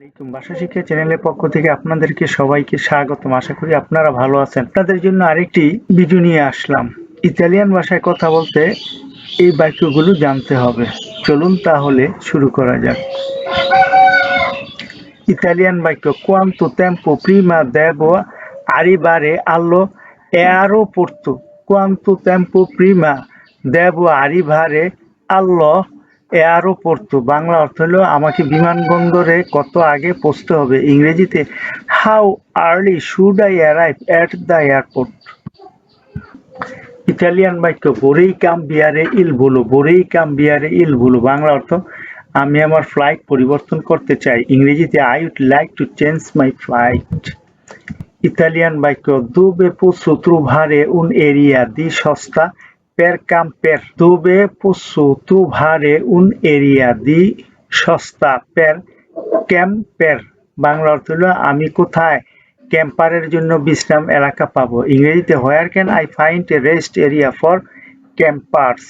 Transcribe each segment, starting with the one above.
আলাইকুম। ভাষা শিক্ষা চ্যানেলের পক্ষ থেকে আপনাদেরকে সবাইকে স্বাগতম। আশা করি আপনারা ভালো আছেন। আপনাদের জন্য আরেকটি ভিডিও নিয়ে আসলাম। ইতালিয়ান ভাষায় কথা বলতে এই বাক্যগুলো জানতে হবে। চলুন তাহলে শুরু করা যাক। ইতালিয়ান বাক্য, quanto tempo prima devo arrivare allo aeroporto? Quanto tempo prima devo arrivare allo aeroporto Bangla অর্থ হলো আমাকে বিমানবন্দরে কত আগে পৌঁছতে হবে। ইংরেজিতে how early should I arrive at the airport Italian বাক্য বোরেই কাম বিয়ারে ইল ভুলো বোরেই কাম বিয়ারে ইল ভুলো বাংলা অর্থ, আমি আমার ফ্লাইট পরিবর্তন করতে চাই। ইংরেজিতে I would like to change my flight Italian বাক্য দুবে পোসো ট্রুভারে উন এরিয়া দি সস্তা per camper dove posso un area di সস্তা per camper বাংলা অর্থ হলো, আমি কোথায়? ক্যাম্পারের জন্য বিশ্রাম এলাকা পাবো। ইংরেজিতে, where can I find a rest area for campers?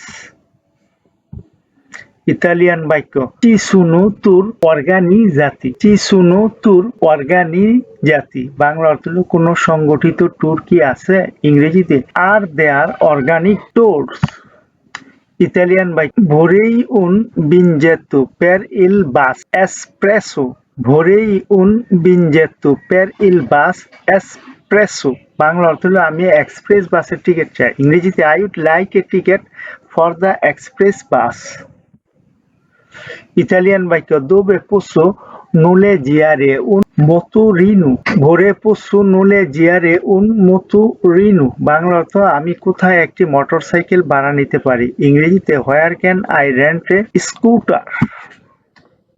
Italian বাক্য। চিসুনু তুর অর্গানি জাতি। চিসুনু তুর অর্গানি জাতি। বাংলা অর্থ হলো কোন সংগঠিত ট্যুর কি আছে? ইংরেজিতে are there organic tours Italian বাক্য। ভোরেই উন বিনজেতু পের ইল বাস এসপ্রেসো। ভোরেই উন বিনজেতু পের ইল বাস এসপ্রেসো। বাংলা অর্থ হলো আমি এক্সপ্রেস বাসের টিকিট চাই। ইংরেজিতে I would like a ticket for the express bus Italian বাক্য, দোবে পোসো নুলে জিয়ারে উন মতু রিনু। ভোরে পোসো নুলে জিয়ারে উন মতু রিনু। বাংলা অর্থ, আমি কোথায় একটি মোটরসাইকেল ভাড়া নিতে পারি? ইংরেজিতে, where can I rent a scooter?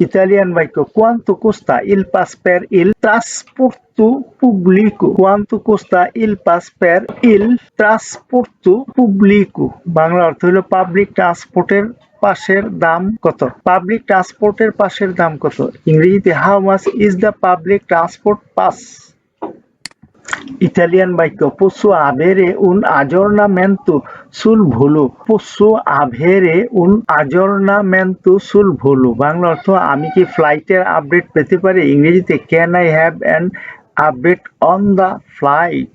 Italian বাক্য, কোয়ান্তো কোস্তা ইল পাস পের ইল ট্রান্সপোর্টো পুবলিকো? কোয়ান্তো কোস্তা ইল পাস পের ইল ট্রান্সপোর্টো পুবলিকো? বাংলা অর্থ হলো, পাবলিক ট্রান্সপোর্টের পাশের দাম কত? পাবলিক ট্রান্সপোর্টের পাশের দাম কত? ইংরেজিতে how much is the public transport pass Italian বাক্য পোসো আভেরে উন আজর্নামেন্তো সুল ভুলু। পোসো আভেরে উন আজর্নামেন্তো সুল ভুলু। বাংলা অর্থ, আমি কি ফ্লাইটের আপডেট পেতে পারি? ইংরেজিতে can I have an update on the flight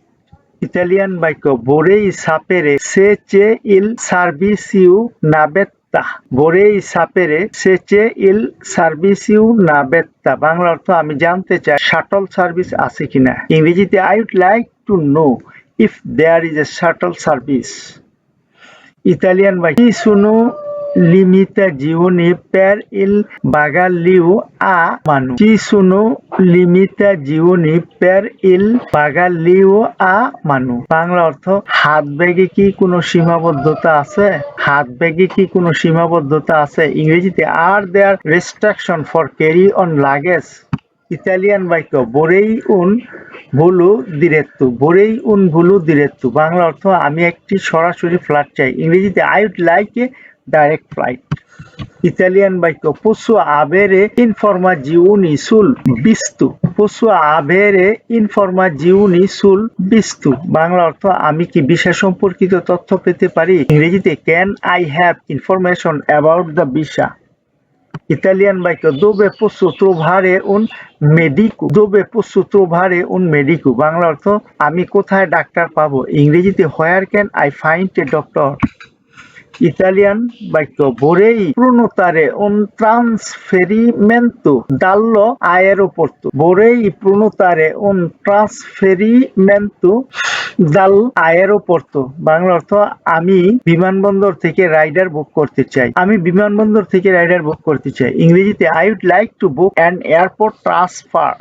Italian বাক্য বোরেই সাপেরে সে চে ইল সার্ভিস ইউ সার্ভিসিউ নাবেত্তা বরে সাপেরে সেচে ইল সার্ভিসিউ না বেত্তা। বাংলা অর্থ আমি জানতে চাই, শাটল সার্ভিস আছে কিনা? ইংরেজিতে I would like to know if there is a shuttle service Italian বা কি শুনো limita giuni per il bagaglio a mano. Ci sono limita giuni per il bagaglio a mano. Bangla অর্থ হাত ব্যাগে কি কোনো সীমাবদ্ধতা আছে? হাত ব্যাগে কি কোনো সীমাবদ্ধতা আছে? ইংরেজিতে are there restriction for carry on luggage Italian বাক্য, বোরেই উন ভুলু দিরেত্তু, বোরেই উন ভুলু দিরেত্তু। বাংলা অর্থ, আমি একটি সরাসরি ফ্লাইট চাই। ইংরেজিতে, I would like a direct flight Italian বাক্য পোসো আভেরে ইনফর্মা জিউনি সুল বিস্তু পোসো আভেরে ইনফর্মা জিউনি সুল বিস্তু বাংলা অর্থ, আমি কি বিষয় সম্পর্কিত তথ্য পেতে পারি? ইংরেজিতে can I have information about the visa Italian বাক্য দোবে পোসো ট্রোভারে উন মেডিকু দোবে পোসো ট্রোভারে উন মেডিকু বাংলা অর্থ, আমি কোথায় ডাক্তার পাবো? ইংরেজিতে where can I find a doctor Italian বাক্য, ভোরেই un trasferimento dallo aeroporto vorrei prenotare un trasferimento dal aeroporto Bangla অর্থ, আমি বিমানবন্দর থেকে রাইডার বুক করতে চাই। আমি বিমানবন্দর থেকে রাইডার বুক করতে চাই। ইংরেজিতে, I would like to book an airport transfer.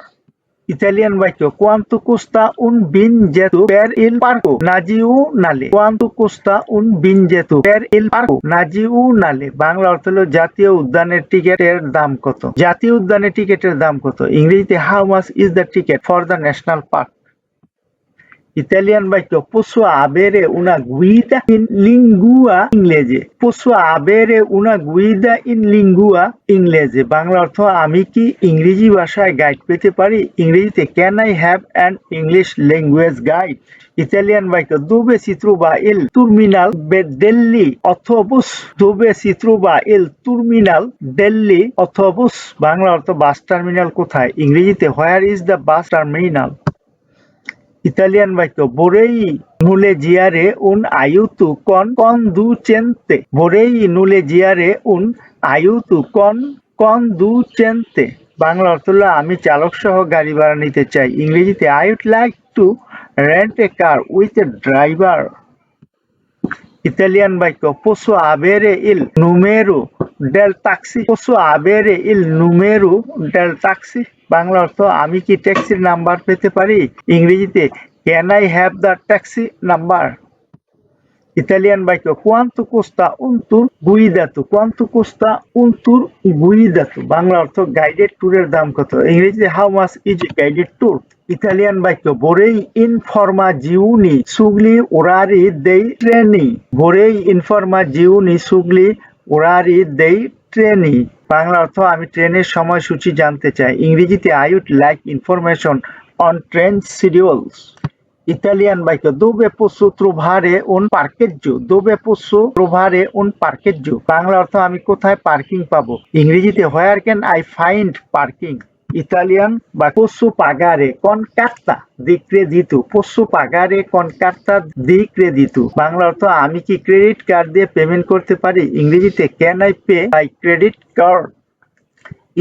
Italian বাক্য কোয়ান্তু কুস্তা উন বিন জেতু পের ইল পার্কো নাজি নালে কোয়ান্তু কুস্তা উন বিন জেতু পের ইল পার্কো নাজিউ নালে বাংলা অর্থ হলো জাতীয় উদ্যানের টিকেটের দাম কত? জাতীয় উদ্যানের টিকেটের দাম কত? ইংরেজিতে how much is the ticket for the national park Italian বাক্য পশুয়া আবেরে উনা গুইদা ইন লিঙ্গুয়া ইংরেজি পশুয়া আবেরে উনা গুইদা ইন লিঙ্গুয়া ইংরেজি বাংলা অর্থ, আমি কি ইংরেজি ভাষায় গাইড পেতে পারি? ইংরেজিতে can I have an English language guide Italian বাক্য দুবে চিত্র বা ইল টুর্মিনাল দিল্লি অথবুস দুবে চিত্র বা ইল টুর্মিনাল দিল্লি অথবুস, বাংলা অর্থ, বাস টার্মিনাল কোথায়? ইংরেজিতে where is the bus terminal Italian বাক্য বোরেই নুলে জিয়ারে উন আয়ুতু কন কন দু চেনতে। বোরেই নুলে জিয়ারে উন আয়ুতু কন কন দু চেনতে। বাংলা অর্থ হল, আমি চালক সহ গাড়ি ভাড়া নিতে চাই। ইংরেজিতে I would like to rent a car with a driver Italian বাক্য পোসো আবেরে ইল নুমেরু del taxi, posso avere il numero del taxi? Bangla অর্থ, আমি কি ট্যাক্সির নাম্বার পেতে পারি? ইংরেজিতে can I have the taxi number Italian বাক্য কোয়ান্তো কোস্তা উন্তুর গুইদাতু কোয়ান্তো কোস্তা উন্তুর গুইদাতু বাংলা অর্থ গাইডেড ট্যুরের দাম কত? ইংরেজিতে how much is guided tour Italian বাক্য বোরেই ইনফর্মা জিউনি সুগলি ওরারি দেই ট্রেনি বোরেই ইনফর্মা জিউনি সুগলি ওরারি দেই ট্রেনি। বাংলা অর্থ আমি ট্রেনের সময়সূচি জানতে চাই। ইংরেজিতে I would like information on train schedules. Italian বাক্য ত্রোভারে উন পার্কের জু। দু dove ত্রোভারে পার্কের জু। বাংলা অর্থ আমি কোথায় পার্কিং পাবো? ইংরেজিতে, where can I find parking? Italian বা পশু পাগারে কন কার্তা দিক্রেদিত পশু পাগারে কন কার্তা দিক্রেদিত বাংলা অর্থ, আমি কি ক্রেডিট কার্ড দিয়ে পেমেন্ট করতে পারি? ইংরেজিতে can I pay by credit card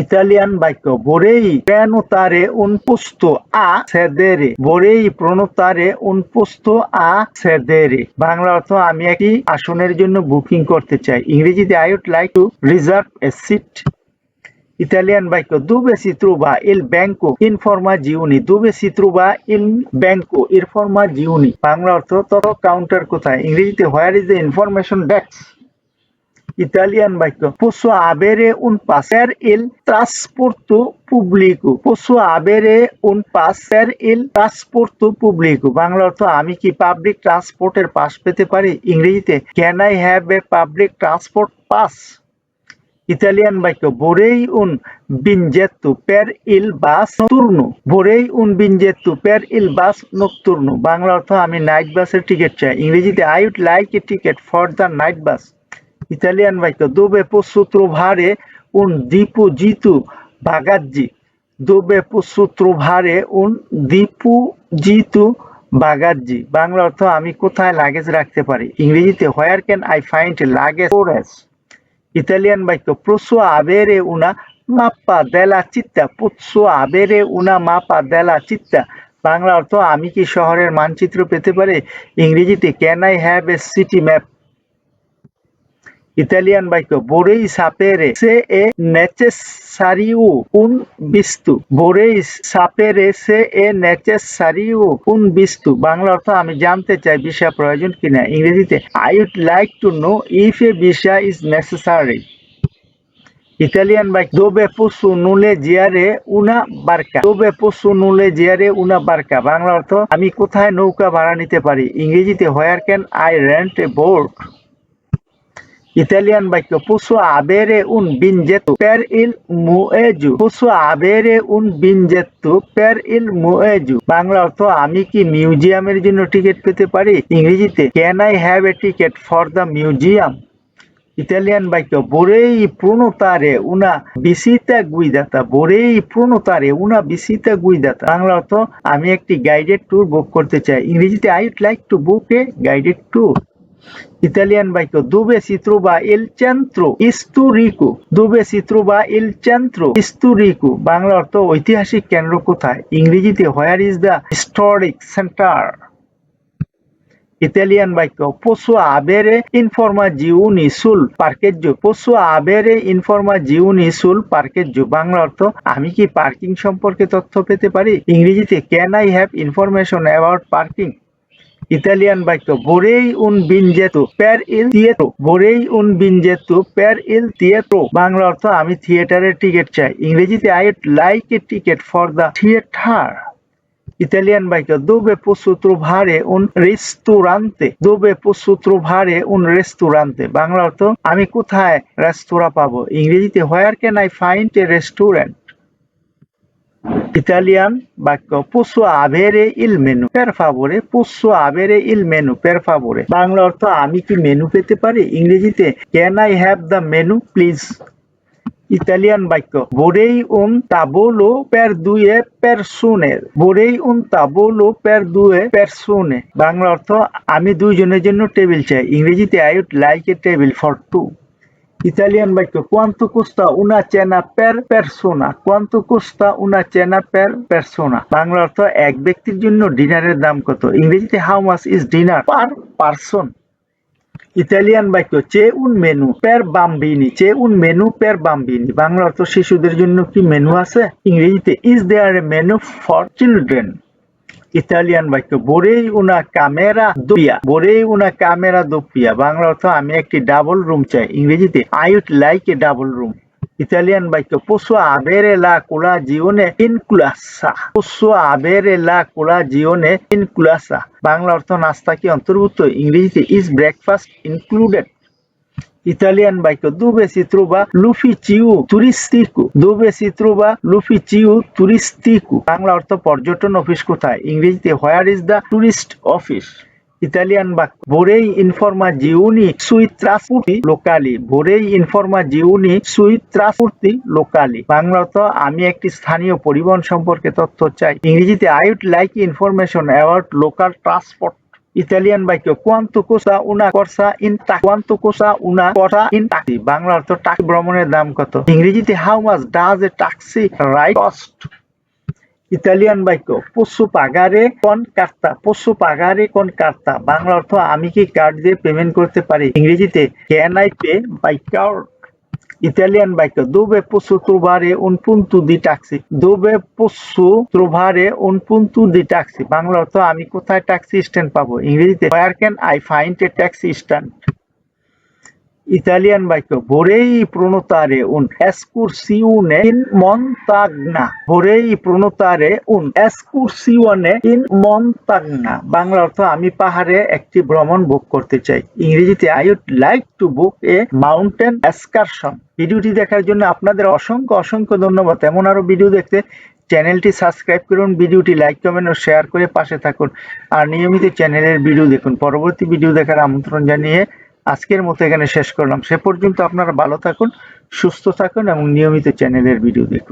Italian বাক্য, বরেই প্রণতারে উনপুস্ত আ সেদেরে। বরেই প্রণতারে উনপুস্ত আ সেদেরে। বাংলা অর্থ, আমি একই আসনের জন্য বুকিং করতে চাই। ইংরেজিতে I would like to reserve a seat Italian বাক্য দুবে চিত্র বা ইল ব্যাংকো, ইনফর্মা জিউনি, দুবে চিত্র বা ইল ব্যাংকো ইনফর্মা জিউনি। বাংলা অর্থ তত কাউন্টার কোথায়? ইংরেজিতে where is the information back Italian বাক্য পশু আবেরে উন পাসের ইল ট্রান্সপোর্ট পুবলিকো। পশু আবেরে উন পাসের ইল ট্রান্সপোর্ট পুবলিকো। বাংলা অর্থ, আমি কি পাবলিক ট্রান্সপোর্টের পাস পেতে পারি? ইংরেজিতে can I have a public transport pass Italian বাক্য বোরেই উন বিঞ্জেতু পের ইল বাস নুক্তূর্ণ বোরেই উন বিঞ্জেতু পের ইল বাস নুক্তূর্ণ বাংলা অর্থ, আমি নাইট বাসের টিকিট চাই। ইংরেজিতে, I would like a ticket for the night bus. Italian বাক্য দু দুবে সূত্র ভারে উন দীপু জিতু বাগাজ্জি। দুবে সূত্র ভারে উন দীপু জিতু বাগাজ্জি। বাংলা অর্থ, আমি কোথায় লাগেজ রাখতে পারি? ইংরেজিতে, where can I find luggage for Italian বাক্য প্রসু আবেরে উনা মাপ্পা দেলা চিত্তা পুৎসু আবেরে উনা মাপা দেলা চিত্তা। বাংলা অর্থ আমি কি শহরের মানচিত্র পেতে পারি? ইংরেজিতে can I have a city map Italian বাক্য বোরেই সাপেরে সে এ নেচেসারিউ কোন বিস্তু? বোরেই সাপেরে সে এ নেচেসারিউ কোন বিস্তু? বাংলা অর্থ, আমি জানতে চাই বিষয় প্রয়োজন কিনা? ইংরেজিতে, I would like to know if a বিষয় ইজ নেসেসারি। ইতালিয়ান বাইক দোবে পুসু নুলে জিয়ারে উনা বার্কা। দোবে পুসু নুলে জিয়ারে উনা বার্কা। বাংলা অর্থ, আমি কোথায় নৌকা ভাড়া নিতে পারি? ইংরেজিতে, where can I rent a boat? Italian বাক্য পুসু আবেরে উন বিন জেতু পের ইল মুয়েজু পুসু আবেরে উন বিন জেতু পের ইল মুয়েজু বাংলা অর্থ আমি কি মিউজিয়ামের জন্য টিকিট পেতে পারি ইংরেজিতে can I have a ticket for the museum Italian বাক্য বোরেই প্রণতারে উনা বিসিতা গুই দাতা বোরেই প্রণতারে উনা বিসিতা গুই দাতা বাংলা অর্থ আমি একটি গাইডেড ট্যুর বুক করতে চাই ইংরেজিতে I like to book a guided tour Italian বাক্য দুবে চিত্রু বা ইলচেন্ত্রু ইস্তুরিকু। দুবে চিত্রু বা ইলচেন্ত্রু ইস্তুরিকু। বাংলা অর্থ ঐতিহাসিক কেন্দ্র কোথায়? ইংরেজিতে where is the historic centre Italian বাক্য পশু আবেরে ইনফর্মা জিউনি সুল পার্কের জু পশু আবেরে ইনফর্মা জিউনি সুল পার্কের জু বাংলা অর্থ, আমি কি পার্কিং সম্পর্কে তথ্য পেতে পারি? ইংরেজিতে can I have information about parking Italian বাক্য বোরেই উন বিন জেতু প্যার ইল থিয়েট্রো বোরেই উন বিন জেতু প্যার ইল থিয়েট্রো বাংলা অর্থ, আমি থিয়েটারের টিকিট চাই। ইংরেজিতে, I like a ticket for the theatre. Italian বাক্য, দুবে পুসূত্র ভারে উন রেস্তুরান্তে, দুবে পুসূত্র ভারে উন রেস্তুরান্তে। বাংলা অর্থ, আমি কোথায় রেস্তোরাঁ পাবো? ইংরেজিতে, where can I find a restaurant? Italian বাক্য পুসু আভেরে ইল মেনু পের ফাবরে পুসু আভেরে ইল মেনু পের ফাবরে বাংলা অর্থ আমি কি মেনু পেতে পারি ইংরেজিতে can I have the menu please Italian বাক্য বোরেই উন তাবোলো পের দুয়ে প্যার শুনে বোরেই উন তাবোলো পের দুয়ে প্যার শুনে বাংলা অর্থ আমি দুইজনের জন্য টেবিল চাই ইংরেজিতে I would like a table for two Italian বাক্য quanto costa una cena per persona? Quanto costa una cena per persona? Bangla অর্থ এক ব্যক্তির জন্য ডিনারের দাম কত? ইংরেজিতে how much is dinner per person Italian বাক্য চে উন মেনু পের বাম্বিনি চে উন মেনু পের বাম্বিনি বাংলা অর্থ শিশুদের জন্য কি মেনু আছে? ইংরেজিতে is there a menu for children Italian বাক্য, বোরেই উনা ক্যামেরা দুপিয়া, বোরেই উনা ক্যামেরা দুপিয়া। বাংলা অর্থ, আমি একটি ডাবল রুম চাই। ইংরেজিতে, I would like a double room. Italian বাক্য পোসো আবেরে লা কোলা জিওনে ইনকুলাসা পোসো আবেরে লা কোলা জিওনে ইনকুলাসা বাংলা অর্থ, নাস্তা কি অন্তর্ভুক্ত? ইংরেজিতে, ইজ ব্রেকফাস্ট ইনক্লুডেড। ইতালিয়ান বাক্য দুবে সিত্রুবা লুফি চিউ তুরিস্তিকু দুবে সিত্রুবা লুফি চিউ তুরিস্তিকু বাংলা অর্থ পর্যটন অফিস কোথায়? ইংরেজিতে where is the tourist office Italian বাক্য ভোরেই ইনফর্মা জিউনি সুই ট্রাসপোর্টি লোকালি ভোরেই ইনফর্মা জিউনি সুই ট্রাসপোর্টি লোকালি বাংলা অর্থ, আমি একটি স্থানীয় পরিবহন সম্পর্কে তথ্য চাই। ইংরেজিতে I would like information about local transport Italian বাক্য কোয়ান্তো কোসা উনা করসা ইন টাক কোয়ান্তো কোসা উনা করসা ইন টাক্সি বাংলা অর্থ টাক ভ্রমণের দাম কত? ইংরেজিতে how much does a taxi ride cost Italian বাক্য পশু পাগারে কোন কার্তা পশু পাগারে কোন কার্তা বাংলা অর্থ, আমি কি কার্ড দিয়ে পেমেন্ট করতে পারি? ইংরেজিতে can I pay by card Italian বাক্য দুবে পশু ত্রুভারে উনপুন্তু দি ট্যাক্সি। দুবে পশু ত্রুভারে উনপুন্তু দি ট্যাক্সি। বাংলা অর্থ আমি কোথায় ট্যাক্সি স্ট্যান্ড পাবো? ইংরেজিতে where can I find a taxi stand Italian বাক্য vorrei prenotare un escursione in montagna vorrei prenotare un escursione in montagna Bangla অর্থ, আমি পাহাড়ে একটি ভ্রমণ বুক করতে চাই। ইংরেজিতে, I would like to book a mountain excursion. ভিডিওটি দেখার জন্য আপনাদের অসংখ্য অসংখ্য ধন্যবাদ। এমন আরও ভিডিও দেখতে চ্যানেলটি সাবস্ক্রাইব করুন, ভিডিওটি লাইক, কমেন্ট ও শেয়ার করে পাশে থাকুন। আর নিয়মিত চ্যানেলের ভিডিও দেখুন। পরবর্তী ভিডিও দেখার আমন্ত্রণ জানিয়ে আজকের মতো এখানে শেষ করলাম। সে পর্যন্ত আপনারা ভালো থাকুন, সুস্থ থাকুন এবং নিয়মিত চ্যানেলের ভিডিও দেখুন।